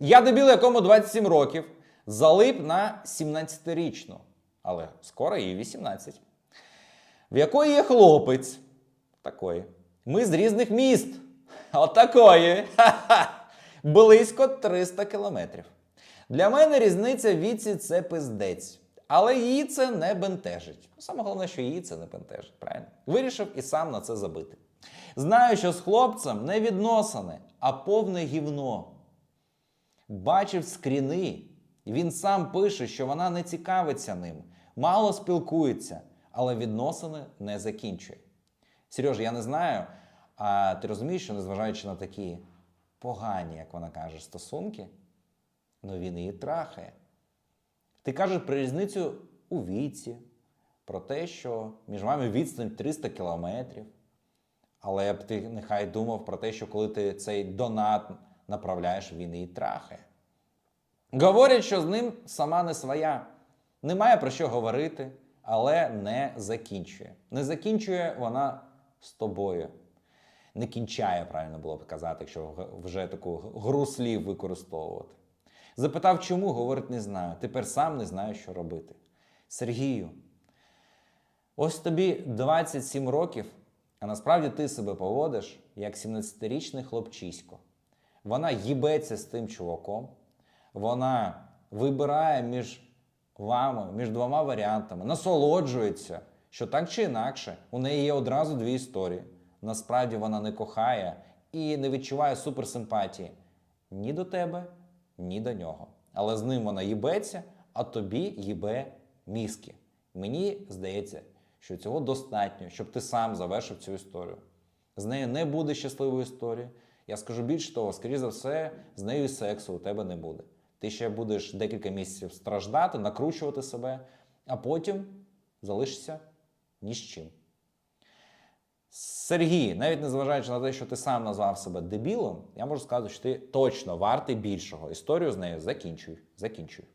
Я дебіл, якому 27 років, залип на 17-річну, але скоро їй 18. В якої є хлопець. Такої. Ми з різних міст. Отакої. Ха-ха. Близько 300 кілометрів. Для мене різниця в віці це пиздець. Але її це не бентежить. Саме головне, що її це не бентежить, правильно? Вирішив і сам на це забити. Знаю, що з хлопцем не відносини, а повне гівно. Бачив скріни. Він сам пише, що вона не цікавиться ним, мало спілкується, але відносини не закінчує. Сереж, я не знаю, а ти розумієш, що незважаючи на такі погані, як вона каже, стосунки, ну він її трахає. Ти кажеш про різницю у віці, про те, що між вами відстань 300 кілометрів. Але б ти нехай думав про те, що коли ти цей донат направляєш, він її трахає. Говорять, що з ним сама не своя. Немає про що говорити, але не закінчує. Не закінчує вона з тобою. Не кінчає, правильно було б казати, якщо вже таку гру слів використовувати. Запитав, чому, говорить, не знаю. Тепер сам не знаю, що робити. Сергію, ось тобі 27 років, а насправді ти себе поводиш як 17-річний хлопчисько. Вона їбеться з тим чуваком, вона вибирає між вами, між двома варіантами, насолоджується, що так чи інакше, у неї є одразу дві історії. Насправді вона не кохає і не відчуває суперсимпатії ні до тебе, ні до нього. Але з ним вона їбеться, а тобі їбе мізки. Мені здається, що цього достатньо, щоб ти сам завершив цю історію. З нею не буде щасливої історії. Я скажу більше того, скоріше за все, з нею сексу у тебе не буде. Ти ще будеш декілька місяців страждати, накручувати себе, а потім залишишся ні з чим. Сергій, навіть незважаючи на те, що ти сам назвав себе дебілом, я можу сказати, що ти точно вартий більшого. Історію з нею закінчуй. Закінчуй.